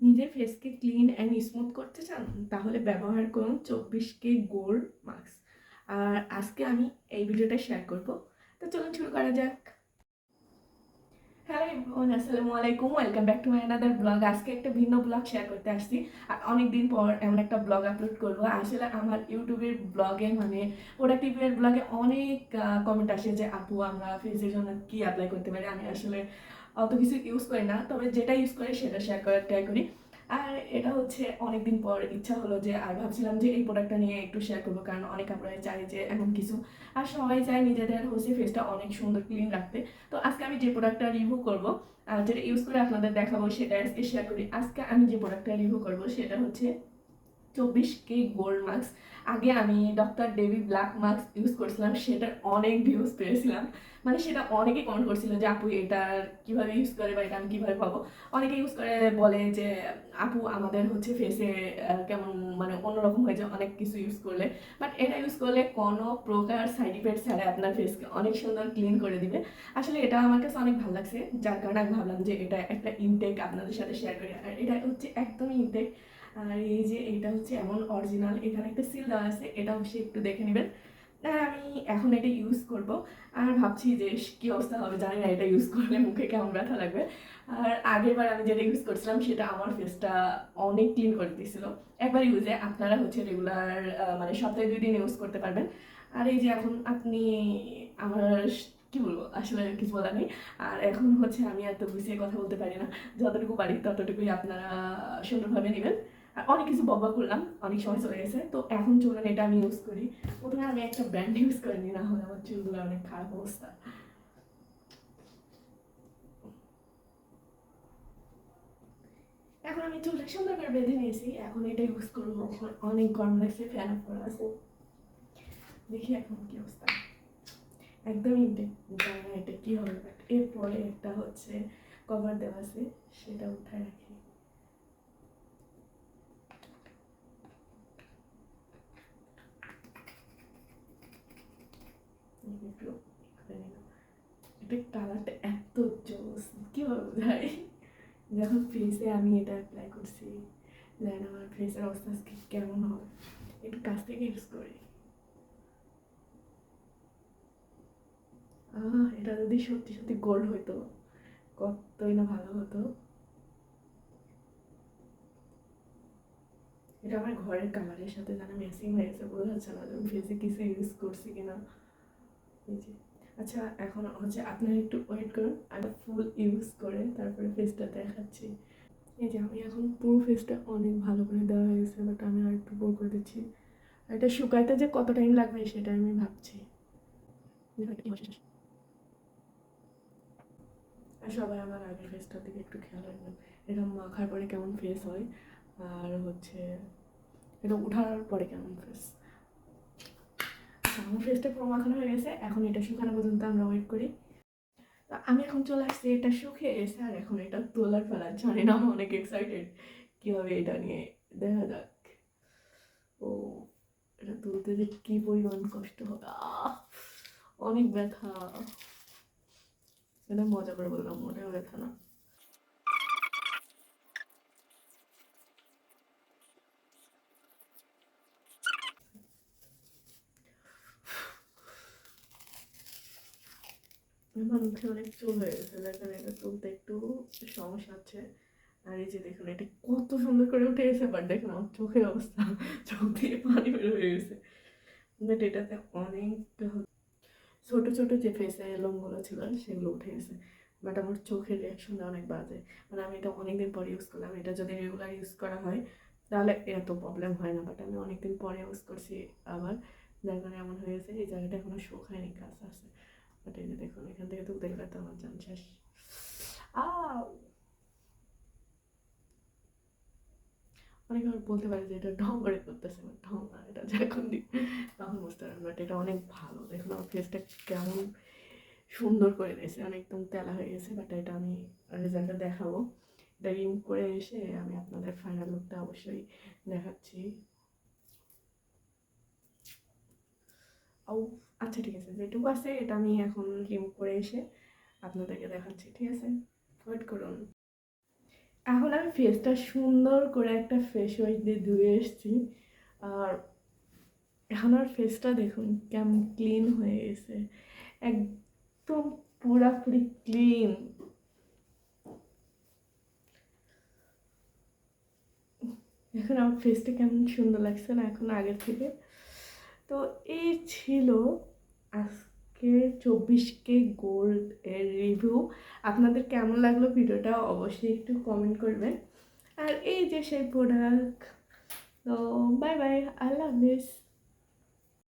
নিজের ফেসকে clean and smooth করতে চান, তাহলে ব্যবহার করুন চব্বিশ কে গোল্ড মাস্ক আর আজকে আমি এই ভিডিওটা শেয়ার করব। তো চলুন শুরু করা যাক। হ্যালো এভরিওয়ান আসসালামু আলাইকুম। Welcome back to my another blog আজকে একটা ভিন্ন ব্লগ শেয়ার করতে আসছি। আর অনেক দিন পর এমন একটা ব্লগ আপলোড করব। আসলে আমার ইউটিউবের ব্লগে মানে প্রোডাক্টিভের ব্লগে অনেক কমেন্ট আসে যে, আপু, আমরা ফেসের জন্য কী অ্যাপ্লাই করতে পারি? আমি আসলে অত কিছু ইউজ করি না, তবে যেটা ইউজ করি সেটা শেয়ার করার ট্রাই করি। আর এটা হচ্ছে অনেকদিন পর ইচ্ছা হলো যে, আর ভাবছিলাম যে এই প্রোডাক্টটা নিয়ে একটু শেয়ার করব, কারণ অনেক আপনারা চাই যে এমন কিছু। আর সবাই চায় নিজেদের হচ্ছে ফেসটা অনেক সুন্দর ক্লিন রাখতে। তো আজকে আমি যে প্রোডাক্টটা রিভিউ করব যেটা ইউজ করে আপনাদের দেখাবো, সেটা আজকে শেয়ার করি। আজকে আমি যে প্রোডাক্টটা রিভিউ করব, সেটা হচ্ছে চব্বিশ কে গোল্ড মাস্ক আগে আমি doctor Davey black mask use করছিলাম, সেটার অনেক ভিউজ পেয়েছিলাম। মানে সেটা অনেকেই কমেন্ট করছিল যে, আপু, এটা কীভাবে ইউজ করে বা এটা আমি কীভাবে পাবো? অনেকে ইউজ করে বলে যে, আপু, আমাদের হচ্ছে ফেসে কেমন মানে অন্যরকম হয়ে যায় অনেক কিছু ইউজ করলে। বাট এটা ইউজ করলে কোনো প্রকার সাইড ইফেক্ট ছাড়া আপনার ফেসকে অনেক সুন্দর ক্লিন করে দিবে। আসলে এটা আমার কাছে অনেক ভালো লাগছে। যার কারণে আমি ভাবলাম যে, এটা একটা ইনটেক আপনাদের সাথে শেয়ার করি। আর এটা হচ্ছে একদমই ইনটেক আর এই যে এটা হচ্ছে এমন অরিজিনাল এখানে একটা সিল দেওয়া আছে, এটা অবশ্যই একটু দেখে নেবেন। আমি এখন এটা ইউজ করব। আর ভাবছি যে কী অবস্থা হবে? জানি না এটা ইউজ করলে মুখে কেমন ব্যথা লাগবে। আর আগের বার আমি যেটা ইউজ করছিলাম, সেটা আমার ফেসটা অনেক ক্লিন করে দিয়েছিল। একবার ইউজে আপনারা হচ্ছে রেগুলার মানে সপ্তাহে দুই দিন ইউজ করতে পারবেন। আর এই যে এখন আপনি আমার কি বলব? আসলে কিছু বলার নেই। আর এখন হচ্ছে আমি এত গুছিয়ে কথা বলতে পারি না। যতটুকু পারি ততটুকুই আপনারা সুন্দরভাবে নেবেন। অনেক কিছু বকবা করলাম, অনেক সময় চলে গেছে। তো এখন চলুন এটা আমি ইউজ করি। প্রথমে আমি একটা ব্র্যান্ড ইউজ করিনি না হলে আমার চুলগুলো অনেক খারাপ অবস্থা। এখন আমি চুলটা সুন্দর করে বেঁধে নিয়েছি। এখন এটা ইউজ করব। এখন অনেক গরম লাগছে ফ্যান অফ করা আছে। দেখি এখন কি অবস্থা। একদমই জানি না এটা কী হবে বাট এরপরে একটা হচ্ছে কভার দেওয়া আছে, সেটা উঠায় রাখি। একটু এটা কালারটা এত জোস যখন ফেসে আমি এটা অ্যাপ্লাই করছি আমার ফেসের অবস্থা কেমন হবে? একটু কাছ থেকে ইউজ করি। এটা যদি সত্যি সত্যি গোল্ড হইতো, কতই না ভালো হতো। এটা আমার ঘরের কালারের সাথে যেন ম্যাচিং হয়ে গেছে, বোঝা যাচ্ছে না ফেসে কিছু ইউজ করছি কিনা। যে। আচ্ছা এখন হচ্ছে আপনারা একটু ওয়েট করুন। আমি ফুল ইউজ করে তারপরে ফেসটা দেখাচ্ছি। এই যে, আমি এখন পুরো ফেসটা অনেক ভালো করে দেওয়া হয়ে গেছে বাট আমি আর একটু পুরো করে দিচ্ছি। আর এটা শুকাইতে যে কত টাইম লাগবে সেটা আমি ভাবছি। আর সবাই আমার আগের ফেসটার দিকে একটু খেয়াল রাখবেন। এটা মাখার পরে কেমন ফেস হয়, আর হচ্ছে এটা উঠার পরে কেমন ফেস আমার ফেসটা পুরো হয়ে গেছে, এখন এটা শুকানো পর্যন্ত আমরা ওয়েট করি। তো আমি এখন চলে আসছি, এটা শুকিয়ে গেছে আর এখন এটা তোলার ফেলার জানি না, আমি অনেক এক্সাইটেড কীভাবে এটা নিয়ে দেখা যাক। ও, এটা তুলতে যে কী পরিমাণ কষ্ট হবে অনেক ব্যথা। এটা মজা করে বললাম মোটেও ব্যথা না। আমার মুখে অনেক চুল হয়ে গেছে, যার কারণে এটা তুলতে একটু সমস্যা হচ্ছে। আর এই যে দেখুন, এটা কত সুন্দর করে উঠে গেছে বাট দেখুন আমার চোখের অবস্থা, চোখ দিয়ে পানি বের হয়ে গেছে। বাট এটাতে অনেকটা ছোট ছোট যে ফেসে লোমগুলো ছিল, সেগুলো উঠে গেছে। বাট আমার চোখের রিয়াকশনটা অনেক বাজে। মানে আমি এটা অনেকদিন পরে ইউজ করলাম। এটা যদি রেগুলার ইউজ করা হয়, তাহলে এত প্রবলেম হয় না। বাট আমি অনেকদিন পরে ইউজ করছি আবার। যার কারণে এমন হয়ে গেছে, এই জায়গাটা এখনও শুকায়নি কাজ আছে। বাট এই যে দেখুন, এখান থেকে তুলতে গেলে তো আমার জান শেষ। আউ! অনেকে আবার বলতে পারে যে এটা ঢং করে করতেছে বাট ঢং না, এটা যখন দিই তখন বুঝতে পারবেন বাট এটা অনেক ভালো। দেখুন আমার ফেসটা কেমন সুন্দর করে দিয়েছে অনেক একদম তেলা হয়ে গেছে বাট এটা আমি রেজাল্টটা দেখাবো। এটা রিমুভ করে এসে আমি আপনাদের ফাইনাল লুকটা অবশ্যই দেখাচ্ছি। ও আচ্ছা ঠিক আছে। যেটুকু আছে, এটা আমি এখন রিমুভ করে এসে আপনাদেরকে দেখাচ্ছি, ঠিক আছে? ওয়েট করুন। এখন আমি ফেসটা সুন্দর করে একটা ফেস ওয়াশ দিয়ে ধুয়ে এসেছি। আর এখন আর ফেসটা দেখুন, কেমন ক্লিন হয়ে গেছে। একদম পুরাপুরি ক্লিন এখন আমার ফেসটা কেমন সুন্দর লাগছে না, এখন আগের থেকে। তো এই ছিল আজকে চব্বিশ কে গোল্ড এর রিভিউ। আপনাদের কেমন লাগল ভিডিওটা অবশ্যই একটু কমেন্ট করবেন। আর এই যে সেই প্রোডাক্ট তো বাই বাই আল্লাহ হাফিজ।